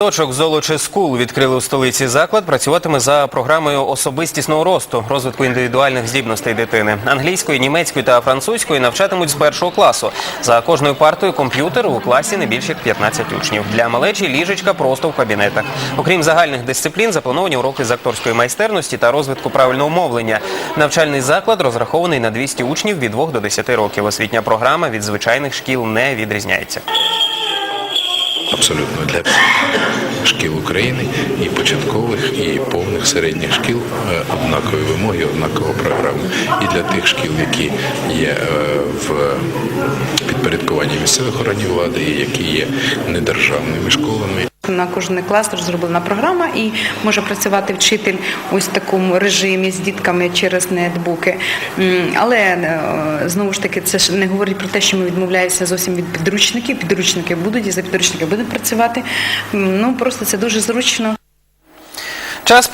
Точок Золочі Скул відкрили у столиці заклад. Працюватиме за програмою особистісного росту, розвитку індивідуальних здібностей дитини. Англійської, німецької та французької навчатимуть з першого класу. За кожною партою комп'ютер у класі не більше 15 учнів. Для малечі ліжечка просто в кабінетах. Окрім загальних дисциплін, заплановані уроки з акторської майстерності та розвитку правильного мовлення. Навчальний заклад розрахований на 200 учнів від 2 до 10 років. Освітня програма від звичайних шкіл не відрізняється. абсолютно для України і початкових, і повних середніх шкіл е, однакові вимоги, однакова програма. І для тих шкіл, які є е, в підпорядкуванні місцевих органів влади, і які є недержавними школами. На кожен клас розроблена програма і може працювати вчитель ось в такому режимі з дітками через нетбуки. Але е, знову ж таки, це ж не говорить про те, що ми відмовляємося зовсім від підручників. Підручники будуть і за підручники будуть працювати. Ну просто це дуже зручно. Час